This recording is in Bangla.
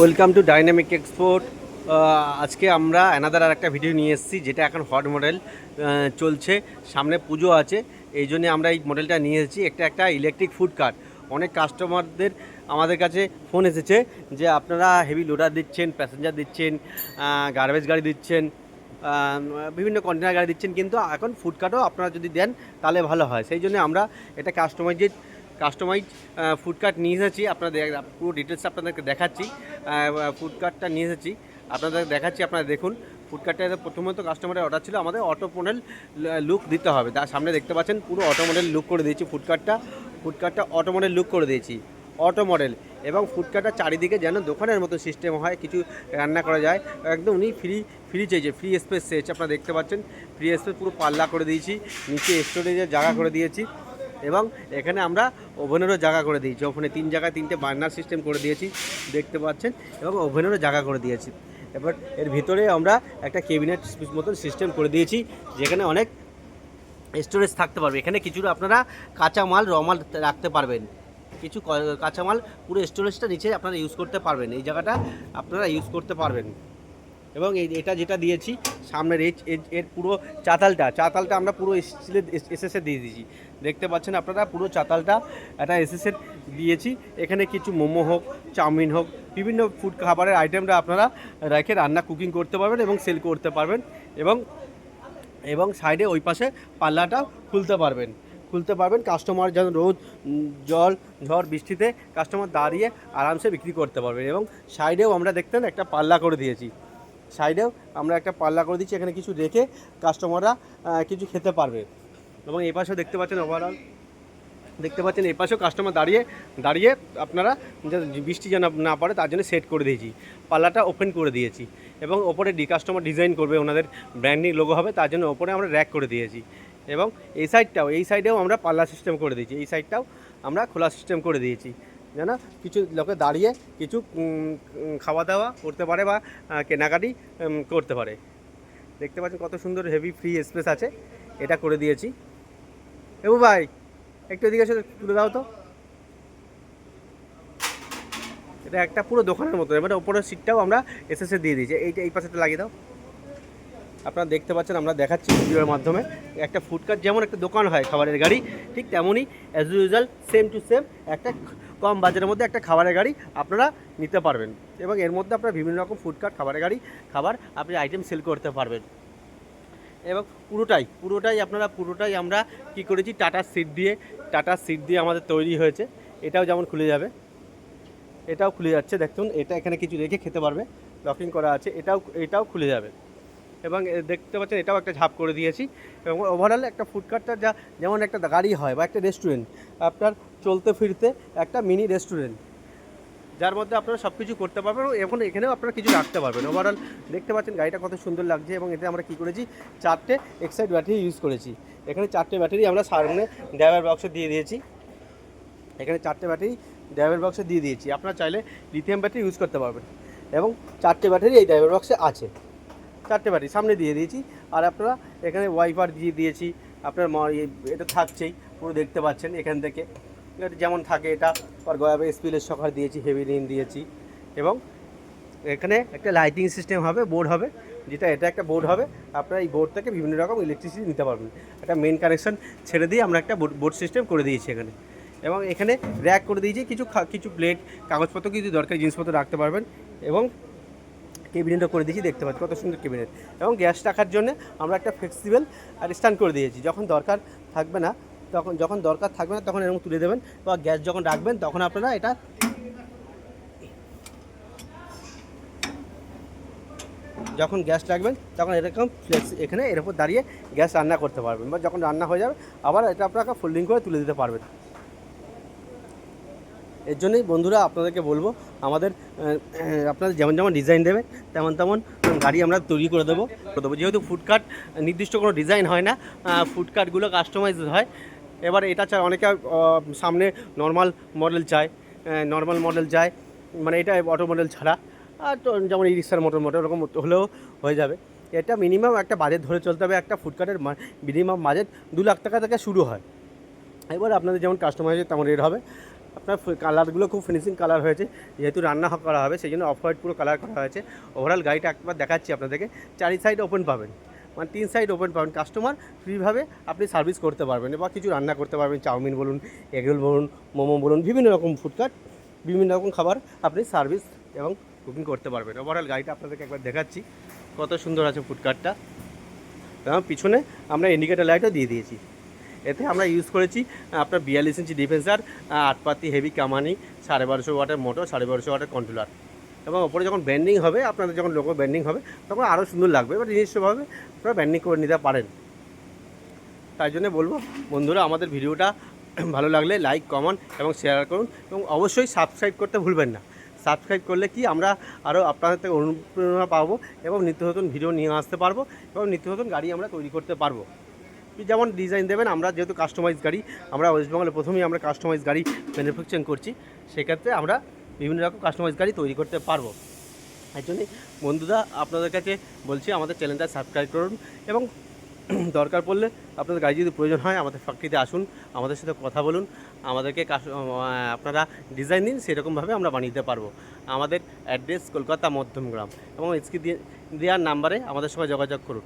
Welcome to dynamic export. আজকে আমরা অ্যানাদার আর একটা ভিডিও নিয়ে এসেছি, যেটা এখন হট মডেল চলছে, সামনে পুজো আছে, এই জন্য আমরা এই মডেলটা নিয়ে এসেছি। একটা একটা ইলেকট্রিক ফুড কার্ট অনেক কাস্টমারদের আমাদের কাছে ফোন এসেছে যে আপনারা হেভি লোডার দিচ্ছেন প্যাসেঞ্জার দিচ্ছেন গার্বেজ গাড়ি দিচ্ছেন বিভিন্ন কন্টেনার গাড়ি দিচ্ছেন, কিন্তু এখন ফুড কার্টও আপনারা যদি দেন, তাহলে ভালো হয়। সেই জন্য আমরা এটা কাস্টমাইজেড কাস্টমাইজ ফুড কার্ট নিয়ে এসেছি। আপনাদের পুরো ডিটেলস আপনাদেরকে দেখাচ্ছি। ফুড কার্টটা নিয়ে এসেছি। আপনাদের দেখাচ্ছি, আপনারা দেখুন। ফুড কার্টটা প্রথমত কাস্টমারের অর্ডার ছিল। আমাদের অটো মডেল লুক দিতে হবে। তার সামনে দেখতে পাচ্ছেন, পুরো অটো মডেল লুক করে দিয়েছি ফুড কার্টটা ফুড কার্টটা অটো মডেল লুক করে দিয়েছি। অটো মডেল এবং ফুড কার্টটা চারিদিকে যেন দোকানের মতো সিস্টেম হয়, কিছু রান্না করা যায়। একদম উনি ফ্রি ফ্রি চেয়েছে ফ্রি স্পেস চেয়েছে আপনারা দেখতে পাচ্ছেন ফ্রি স্পেস পুরো পাল্লা করে দিয়েছি। নিচে স্টোরেজের জায়গা করে দিয়েছি। এবং এখানে আমরা ওভেনেরও জায়গা করে দিয়েছি। ওভেনে তিন জায়গায় তিনটে বার্নার সিস্টেম করে দিয়েছি, দেখতে পাচ্ছেন, এবং ওভেনেরও জায়গা করে দিয়েছি। এবার এর ভিতরে আমরা একটা কেবিনেট মতন সিস্টেম করে দিয়েছি, যেখানে অনেক স্টোরেজ থাকতে পারবে। এখানে কিছুটা আপনারা কাঁচা মাল র রাখতে পারবেন। কিছু কাঁচামাল পুরো স্টোরেজটা নিচে আপনারা ইউজ করতে পারবেন। এই জায়গাটা আপনারা ইউজ করতে পারবেন। এবং এই এটা যেটা দিয়েছি, সামনের এর পুরো চাতালটা চাতালটা আমরা পুরো স্টিলের এসএসএ দিয়ে দিয়েছি। দেখতে পাচ্ছেন আপনারা, পুরো চাতালটা একটা এসএসএ দিয়েছি। এখানে কিছু মোমো হোক, চাউমিন হোক, বিভিন্ন ফুড খাবারের আইটেমটা আপনারা রেখে রান্না কুকিং করতে পারবেন এবং সেল করতে পারবেন এবং এবং সাইডে ওই পাশে পাল্লাটা খুলতে পারবেন। খুলতে পারবেন কাস্টমার যেন রোদ জল, ঝড়, বৃষ্টিতে কাস্টমার দাঁড়িয়ে আরামসে বিক্রি করতে পারবেন এবং সাইডেও আমরা দেখতেন একটা পাল্লা করে দিয়েছি। সাইডেও আমরা একটা পাল্লা করে দিচ্ছি এখানে কিছু রেখে কাস্টমাররা কিছু খেতে পারবে। এবং এই পাশেও দেখতে পাচ্ছেন ওভারঅল দেখতে পাচ্ছেন এই পাশেও কাস্টমার দাঁড়িয়ে দাঁড়িয়ে আপনারা বৃষ্টি যেন না পড়ে তার জন্য সেট করে দিয়েছি। পাল্লাটা ওপেন করে দিয়েছি এবং ওপরে ডি কাস্টমার ডিজাইন করবে, ওনাদের ব্র্যান্ডিং লোগো হবে, তার জন্য ওপরে আমরা র্যাক করে দিয়েছি। এবং এই সাইডটাও এই সাইডেও আমরা পাল্লা সিস্টেম করে দিয়েছি। এই সাইডটাও আমরা খোলা সিস্টেম করে দিয়েছি। যেন কিছু লোকে দাঁড়িয়ে কিছু খাওয়া দাওয়া করতে পারে বা কেনাকাটি করতে পারে। দেখতে পাচ্ছেন কত সুন্দর হেভি ফ্রি স্পেস আছে। এটা করে দিয়েছি। এবু ভাই, একটু এদিকে এসে তুলে দাও তো। এটা একটা পুরো দোকানের মতো, এবার ওপরের সিটটাও আমরা এসএসএ দিয়ে দিয়েছি। এইটা এই পাশেটা লাগিয়ে দাও। আপনারা দেখতে পাচ্ছেন, আমরা দেখাচ্ছি ভিডিওর মাধ্যমে। একটা ফুডকার্ট যেমন একটা দোকান হয় খাবারের গাড়ি, ঠিক তেমনই as usual same to same একটা কম বাজারের মধ্যে একটা খাবারের গাড়ি আপনারা নিতে পারবেন। এবং এর মধ্যে আপনারা বিভিন্ন রকম ফুডকার্ট খাবারের গাড়ি, খাবার আপনি আইটেম সেল করতে পারবেন। এবং পুরোটাই পুরোটাই আপনারা, পুরোটাই আমরা কি করেছি, টাটা সিট দিয়ে, টাটা সিট দিয়ে আমাদের তৈরি হয়েছে। এটাও যেমন খুলে যাবে, এটাও খুলে যাচ্ছে, দেখুন, এটা এখানে কিছু রেখে খেতে পারবে লকিং করা আছে, এটাও এটাও খুলে যাবে। এবং দেখতে পাচ্ছেন, এটাও একটা ঝাপ করে দিয়েছি। এবং ওভারঅল একটা ফুডকার্টটা যা, যেমন একটা গাড়ি হয় বা একটা রেস্টুরেন্ট আপনার চলতে ফিরতে একটা মিনি রেস্টুরেন্ট যার মধ্যে আপনারা সব কিছু করতে পারবেন এবং এখানেও আপনারা কিছু রাখতে পারবেন। ওভারঅল দেখতে পাচ্ছেন গাড়িটা কত সুন্দর লাগছে এবং এতে আমরা কী করেছি? চারটে এক্সাইড ব্যাটারি ইউজ করেছি। এখানে চারটে ব্যাটারি আমরা সামনে ড্রাইভার বক্সে দিয়ে দিয়েছি। এখানে চারটে ব্যাটারি ড্রাইভার বক্সে দিয়ে দিয়েছি। আপনারা চাইলে লিথিয়াম ব্যাটারি ইউজ করতে পারবেন। এবং চারটে ব্যাটারি এই ড্রাইভার বক্সে আছে। চারটে ব্যাটারি সামনে দিয়ে দিয়েছি। আর আপনারা এখানে ওয়াইফার দিয়ে দিয়েছি। আপনার ম- এটা থাকছেই। পুরো দেখতে পাচ্ছেন এখান থেকে। যেমন থাকে এটা, আর গয়াবে স্পিলের সকার দিয়েছি হেভি রিন দিয়েছি। এবং এখানে একটা লাইটিং সিস্টেম হবে বোর্ড হবে, যেটা এটা একটা বোর্ড হবে। আপনারা এই বোর্ড থেকে বিভিন্ন রকম ইলেকট্রিসিটি নিতে পারবেন। একটা মেন কানেকশন ছেড়ে দিয়ে আমরা একটা বোর্ড সিস্টেম করে দিয়েছি এখানে। এবং এখানে র্যাক করে দিয়েছি, কিছু কিছু প্লেট কাগজপত্র, কিছু দরকারি জিনিসপত্র রাখতে পারবেন। এবং কেবিনেটও করে দিয়েছি, দেখতে পাচ্ছি কত সুন্দর কেবিনেট এবং গ্যাস রাখার জন্য আমরা একটা ফ্লেক্সিবল আর স্ট্যান্ড করে দিয়েছি। যখন দরকার থাকবে না তখন যখন দরকার থাকবে না তখন এরকম তুলে দেবেন বা গ্যাস যখন রাখবেন তখন আপনারা এটা যখন গ্যাস রাখবেন তখন এরকম ফ্লেক্স এখানে এর উপর দাঁড়িয়ে গ্যাস রান্না করতে পারবেন বা যখন রান্না হয়ে যাবে আবার এটা আপনাকে ফোল্ডিং করে তুলে দিতে পারবেন। এর জন্যই বন্ধুরা আপনাদেরকে বলব, আমাদের আপনাদের যেমন যেমন ডিজাইন দেবে, তেমন তেমন গাড়ি আমরা তৈরি করে দেবো। দেবো। যেহেতু ফুডকার্ট নির্দিষ্ট কোনো ডিজাইন হয় না ফুডকার্টগুলো কাস্টমাইজ হয় এবার এটা চায় অনেকে সামনে নর্মাল মডেল চায় নর্মাল মডেল চায় মানে এটা অটো মডেল ছাড়া, আর তো যেমন ই রিক্সার মোটর মোটর ওরকম হলেও হয়ে যাবে। এটা মিনিমাম একটা বাজেট ধরে চলতে হবে, একটা ফুডকার্টের মিনিমাম বাজেট দু লাখ টাকা থেকে শুরু হয়। এবার আপনাদের যেমন কাস্টমাইজের তেমন রেট হবে। আপনার কালারগুলো খুব ফিনিশিং কালার হয়েছে, যেহেতু রান্না করা হবে, সেই জন্য অফ হোয়াইট পুরো কালার করা হয়েছে। ওভারঅল গাড়িটা একবার দেখাচ্ছি আপনাদেরকে, চারি সাইড ওপেন পাবেন। মানে তিন সাইড ওপেন পাবেন। কাস্টমার ফ্রিভাবে আপনি সার্ভিস করতে পারবেন বা কিছু রান্না করতে পারবেন। চাউমিন বলুন এগরোল বলুন, মোমো বলুন, বিভিন্ন রকম ফুডকার্ট বিভিন্ন রকম খাবার আপনি সার্ভিস এবং কুকিং করতে পারবেন। ওভারঅল গাড়িটা আপনাদেরকে একবার দেখাচ্ছি, কত সুন্দর আছে ফুডকার্টটা এবং পিছনে আমরা ইন্ডিকেটার লাইটও দিয়ে দিয়েছি। এতে আমরা ইউজ করেছি, আপনার বিয়াল্লিশ ইঞ্চি ডিফেন্সার আটপাতি হেভি কামানি, সাড়ে বারোশো ওয়াটের মোটর সাড়ে বারোশো ওয়াটের কন্ট্রোলার এবং ওপরে যখন ব্যান্ডিং হবে, আপনাদের যখন লোগো ব্যান্ডিং হবে, তখন আরও সুন্দর লাগবে। এবার নিজস্বভাবে আপনারা ব্যান্ডিং করে নিতে পারেন। তাই জন্য বলব, বন্ধুরা, আমাদের ভিডিওটা ভালো লাগলে লাইক কমেন্ট এবং শেয়ার করুন এবং অবশ্যই সাবস্ক্রাইব করতে ভুলবেন না। সাবস্ক্রাইব করলে কি আমরা আরও আপনাদের থেকে অনুপ্রেরণা পাবো এবং নিত্য নতুন ভিডিও নিয়ে আসতে পারব এবং নিত্য নতুন গাড়ি আমরা তৈরি করতে পারব। যেমন ডিজাইন দেবেন, আমরা যেহেতু কাস্টমাইজ গাড়ি, আমরা ওয়েস্ট বেঙ্গলে প্রথমেই আমরা কাস্টমাইজ গাড়ি ম্যানুফ্যাকচারিং করছি, সেক্ষেত্রে আমরা বিভিন্ন রকম কাস্টমাইজ গাড়ি তৈরি করতে পারব। তাই জন্যই বন্ধুরা, আপনাদের কাছে বলছি, আমাদের চ্যানেলটা সাবস্ক্রাইব করুন এবং দরকার পড়লে আপনাদের গাড়ি যদি প্রয়োজন হয়, আমাদের ফ্যাক্টরিতে আসুন, আমাদের সাথে কথা বলুন, আমাদেরকে আপনারা ডিজাইন দিন সেরকমভাবে আমরা বানিয়ে দিতে পারব। আমাদের অ্যাড্রেস কলকাতা মধ্যমগ্রাম এবং স্ক্রিন দেওয়ার নাম্বারে আমাদের সঙ্গে যোগাযোগ করুন।